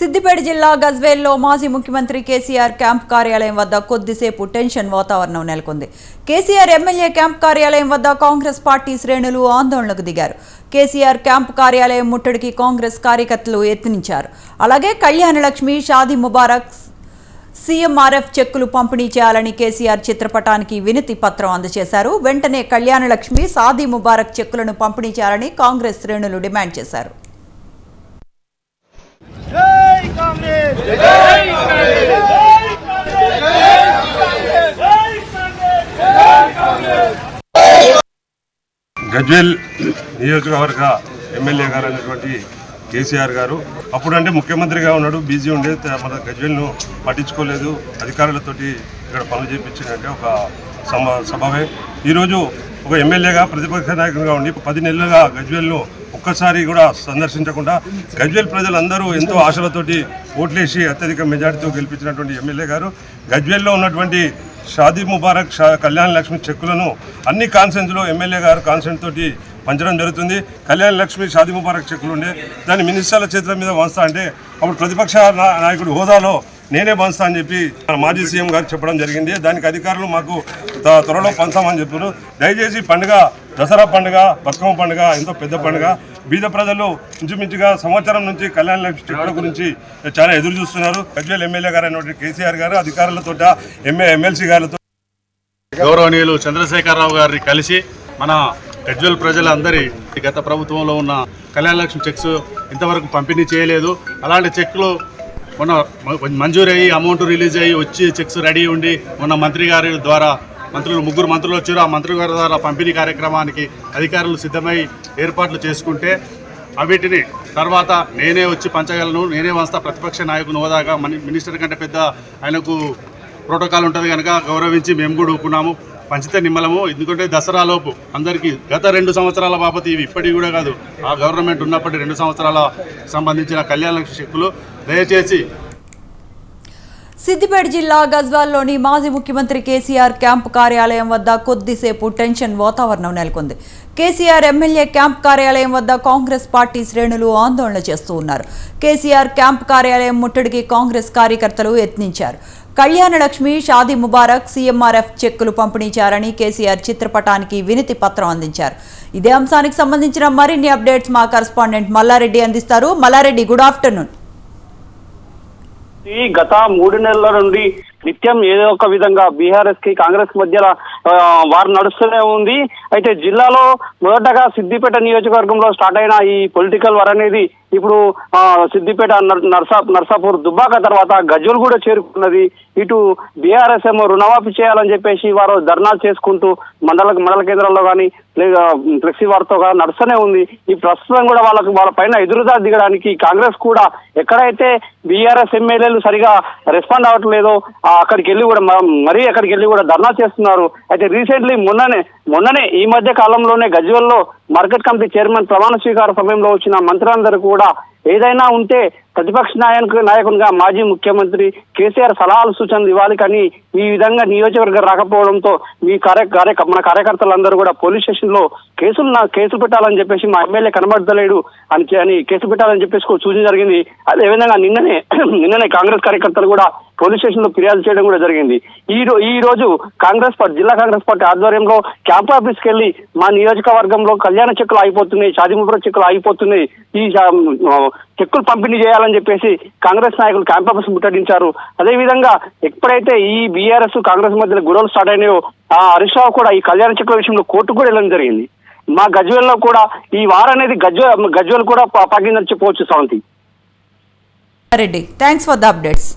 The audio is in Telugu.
సిద్దిపేట జిల్లా గజ్వేల్లో మాజీ ముఖ్యమంత్రి కేసీఆర్ క్యాంప్ కార్యాలయం వద్ద కొద్దిసేపు టెన్షన్ వాతావరణం నెలకొంది. కేసీఆర్ ఎమ్మెల్యే క్యాంప్ కార్యాలయం వద్ద కాంగ్రెస్ పార్టీ శ్రేణులు ఆందోళనకు దిగారు. కేసీఆర్ క్యాంప్ కార్యాలయం ముట్టడికి కాంగ్రెస్ కార్యకర్తలు యత్నించారు. అలాగే కళ్యాణలక్ష్మి షాదీ ముబారక్ సీఎంఆర్ఎఫ్ చెక్కులు పంపిణీ చేయాలని కేసీఆర్ చిత్రపటానికి వినతి పత్రం అందజేశారు. వెంటనే కళ్యాణలక్ష్మి సాదీ ముబారక్ చెక్కులను పంపిణీ చేయాలని కాంగ్రెస్ శ్రేణులు డిమాండ్ చేశారు జై కాంగ్రెస్ జై కాంగ్రెస్ జై కాంగ్రెస్ గజ్వేల్ నియోజకవర్గ ఎమ్మెల్యే గారు అనేటువంటి కేసీఆర్ గారు. అప్పుడంటే ముఖ్యమంత్రిగా ఉన్నాడు బిజీ ఉండే మన గజ్వేల్ను పట్టించుకోలేదు. అధికారులతోటి ఇక్కడ పనులు చేయించిందంటే ఒక సమ సభవే. ఈరోజు ఒక ఎమ్మెల్యేగా ప్రతిపక్ష నాయకుడిగా ఉండి పది నెలలుగా గజ్వేల్ను ఒక్కసారి కూడా సందర్శించకుండా గజ్వేల్ ప్రజలందరూ ఎంతో ఆశలతోటి ఓట్లేసి అత్యధిక మెజార్టీతో గెలిపించినటువంటి ఎమ్మెల్యే గారు. గజ్వేల్లో ఉన్నటువంటి షాదీ ముబారక్ షా కళ్యాణ్ లక్ష్మి చెక్కులను అన్ని కాన్సెన్స్లో ఎమ్మెల్యే గారు కాన్సెంట్ తోటి పంచడం జరుగుతుంది. కళ్యాణ్ లక్ష్మి షాదీ ముబారక్ చెక్కులు ఉండే దాన్ని మినిస్టర్ల చేతుల మీద వంచుతా అంటే అప్పుడు ప్రతిపక్ష నాయకుడు హోదాలో నేనే పంచుతా అని చెప్పి మాజీ సీఎం గారు చెప్పడం జరిగింది. దానికి అధికారులు మాకు త- త్వరలో పంచామని చెప్పారు. దయచేసి పండుగ దసరా పండుగ బతుకమ్మ పండుగ ఎంతో పెద్ద పండుగ. బీద ప్రజలు ఇంచుమించుగా సంవత్సరం నుంచి కళ్యాణ లక్ష్మి చెక్కుల గురించి చాలా ఎదురు చూస్తున్నారు. గజ్వేల్ ఎమ్మెల్యే గారు అయినటువంటి కేసీఆర్ గారు అధికారులతో ఎంఏ ఎమ్మెల్సీ గారితో గౌరవనీయులు చంద్రశేఖరరావు గారిని కలిసి మన గజ్వేల్ ప్రజలందరి గత ప్రభుత్వంలో ఉన్న కళ్యాణ లక్ష్మి చెక్స్ ఇంతవరకు పంపిణీ చేయలేదు. అలాంటి చెక్లు మొన్న మంజూరు అయ్యి అమౌంట్ రిలీజ్ అయ్యి వచ్చి చెక్స్ రెడీ ఉండి మొన్న మంత్రి గారి ద్వారా మంత్రులు ముగ్గురు మంత్రులు వచ్చారు. ఆ మంత్రి గారి ద్వారా పంపిణీ కార్యక్రమానికి అధికారులు సిద్ధమై ఏర్పాట్లు చేసుకుంటే అవిటిని తర్వాత నేనే వచ్చి పంచగలను నేనే వస్తా ప్రతిపక్ష నాయకుని హోదాగా మినిస్టర్ కంటే పెద్ద ఆయనకు ప్రోటోకాల్ ఉంటుంది కనుక గౌరవించి మేము కూడా ఊరుకున్నాము. పంచితే నిమ్మలము ఎందుకంటే దసరాలోపు అందరికీ గత రెండు సంవత్సరాల బాపతి ఇవి ఇప్పటికి కూడా కాదు. ఆ గవర్నమెంట్ ఉన్నప్పటి రెండు సంవత్సరాల సంబంధించిన కళ్యాణ శక్తులు దయచేసి సిద్దిపేట జిల్లా గజ్వాల్లోని మాజీ ముఖ్యమంత్రి కేసీఆర్ క్యాంప్ కార్యాలయం వద్ద కొద్దిసేపు టెన్షన్ వాతావరణం నెలకొంది. కేసీఆర్ ఎమ్మెల్యే క్యాంప్ కార్యాలయం వద్ద కాంగ్రెస్ పార్టీ శ్రేణులు ఆందోళన చేస్తూ ఉన్నారు. కేసీఆర్ క్యాంప్ కార్యాలయం ముట్టడికి కాంగ్రెస్ కార్యకర్తలు యత్నించారు. కళ్యాణ లక్ష్మి షాదీ ముబారక్ సీఎంఆర్ఎఫ్ చెక్కులు పంపిణీ చేయాలని కేసీఆర్ చిత్రపటానికి వినతి పత్రం అందించారు. ఇదే అంశానికి సంబంధించిన మరిన్ని అప్డేట్స్ మా కరస్పాండెంట్ మల్లారెడ్డి అందిస్తారు. మల్లారెడ్డి గుడ్ ఆఫ్టర్నూన్ గత మూడు నెలల నుండి నిత్యం ఏదో ఒక విధంగా బీఆర్ఎస్కి కాంగ్రెస్ మధ్యలో వారు నడుస్తూనే ఉంది. అయితే జిల్లాలో మొదటగా సిద్దిపేట నియోజకవర్గంలో స్టార్ట్ అయిన ఈ పొలిటికల్ వార్ అనేది ఇప్పుడు సిద్దిపేట నర్సా నర్సాపూర్ దుబ్బాక తర్వాత గజ్వల్ కూడా చేరుకున్నది. ఇటు బీఆర్ఎస్ ఏమో రుణమాఫీ చేయాలని చెప్పేసి వారు ధర్నాలు చేసుకుంటూ మండల మండల కేంద్రాల్లో కానీ లేదా ఫ్లెక్సీ వారితో కానీ నడుస్తూనే ఉంది. ఈ ప్రస్తుతం కూడా వాళ్ళకు వాళ్ళ పైన ఎదురుదా దిగడానికి కాంగ్రెస్ కూడా ఎక్కడైతే బీఆర్ఎస్ ఎమ్మెల్యేలు సరిగా రెస్పాండ్ అవ్వట్లేదో అక్కడికి వెళ్ళి కూడా మరీ అక్కడికి వెళ్ళి కూడా ధర్నా చేస్తున్నారు. అయితే రీసెంట్లీ మొన్ననే మొన్ననే ఈ మధ్య కాలంలోనే గజ్వల్లో మార్కెట్ కమిటీ చైర్మన్ ప్రమాణ స్వీకార సమయంలో వచ్చిన మంత్రులందరూ కూడా ఏదైనా ఉంటే ప్రతిపక్ష నాయకు నాయకునిగా మాజీ ముఖ్యమంత్రి కేసీఆర్ సలహాలు సూచనలు ఇవ్వాలి కానీ ఈ విధంగా నియోజకవర్గం రాకపోవడంతో మీ కార్య మన కార్యకర్తలందరూ కూడా పోలీస్ స్టేషన్లో కేసులు నా కేసులు పెట్టాలని చెప్పేసి మా ఎమ్మెల్యే కనబడతలేడు అని అని కేసు పెట్టాలని చెప్పేసి సూచన జరిగింది. అదేవిధంగా నిన్ననే నిన్ననే కాంగ్రెస్ కార్యకర్తలు కూడా పోలీస్ స్టేషన్లో ఫిర్యాదు చేయడం కూడా జరిగింది. ఈ ఈ రోజు కాంగ్రెస్ పార్టీ జిల్లా కాంగ్రెస్ పార్టీ ఆధ్వర్యంలో క్యాంప్ ఆఫీస్కి వెళ్ళి మా నియోజకవర్గంలో కళ్యాణ చెక్కులు అయిపోతున్నాయి షాదిముపుర చెక్కులు అయిపోతున్నాయి ఈ చెక్కులు పంపిణీ చేయాలని చెప్పేసి కాంగ్రెస్ నాయకులు క్యాంప్ ఆఫీస్ ముట్టడించారు. అదేవిధంగా ఎప్పుడైతే ఈ బీఆర్ఎస్ కాంగ్రెస్ మధ్యలో గొడవలు స్టార్ట్ అయినాయో ఆ హరీష్ రావు కూడా ఈ కళ్యాణ చెక్కుల విషయంలో కోర్టు కూడా వెళ్ళడం జరిగింది. మా గజ్వేల్లో కూడా ఈ వారం అనేది గజ్వేల్ గజ్వేల్ కూడా పగిందని చెప్పవచ్చు Savanthi Reddy thanks for the updates